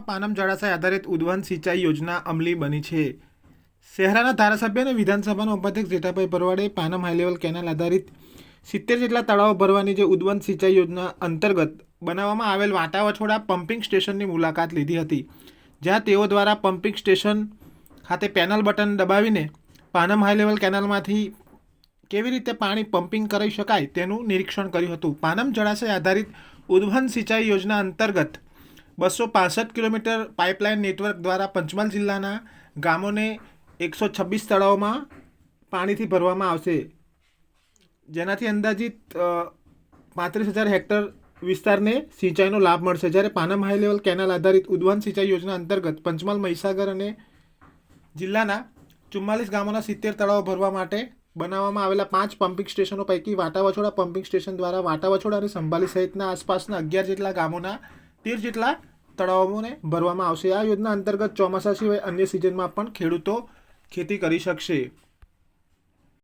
પાનમ જળાશય આધારિત ઉદ્વહન સિંચાઈ યોજના અમલી બની છે. શહેરાના ધારાસભ્ય અને વિધાનસભાના ઉપાધ્યક્ષ જેઠાભાઈ ભરવાડે પાનમ હાઈ લેવલ કેનાલ આધારિત સિત્તેર જેટલા તળાવો ભરવાની જે ઉદ્વહન સિંચાઈ યોજના અંતર્ગત બનાવવામાં આવેલ વાંટાવછોડા પમ્પિંગ સ્ટેશનની મુલાકાત લીધી હતી. જ્યાં તેઓ દ્વારા પમ્પિંગ સ્ટેશન ખાતે પેનલ બટન દબાવીને પાનમ હાઈ લેવલ કેનાલમાંથી કેવી રીતે પાણી પમ્પિંગ કરી શકાય તેનું નિરીક્ષણ કર્યું હતું. પાનમ જળાશય આધારિત ઉદ્વહન સિંચાઈ યોજના અંતર્ગત બસો પાસઠ કિલોમીટર પાઇપલાઇન નેટવર્ક દ્વારા પંચમહાલ જિલ્લાના ગામોને એકસો છવ્વીસ તળાવોમાં પાણીથી ભરવામાં આવશે. જેનાથી અંદાજિત પાંત્રીસ હજાર હેક્ટર વિસ્તારને સિંચાઈનો લાભ મળશે. જ્યારે પાનમ હાઈ લેવલ કેનાલ આધારિત ઉદ્વાન સિંચાઈ યોજના અંતર્ગત પંચમહાલ, મહીસાગર અને જિલ્લાના ચુમ્માલીસ ગામોના સિત્તેર તળાવો ભરવા માટે બનાવવામાં આવેલા પાંચ પમ્પિંગ સ્ટેશનો પૈકી વાટાવછોડા પમ્પિંગ સ્ટેશન દ્વારા વાટાવછોડા અને સંભાલી સહિતના આસપાસના અગિયાર જેટલા ગામોના તેર જેટલા તળાવોને ભરવામાં આવશે. આ યોજના અંતર્ગત ચોમાસા સિવાય અન્ય સિઝનમાં પણ ખેડૂતો ખેતી કરી શકશે.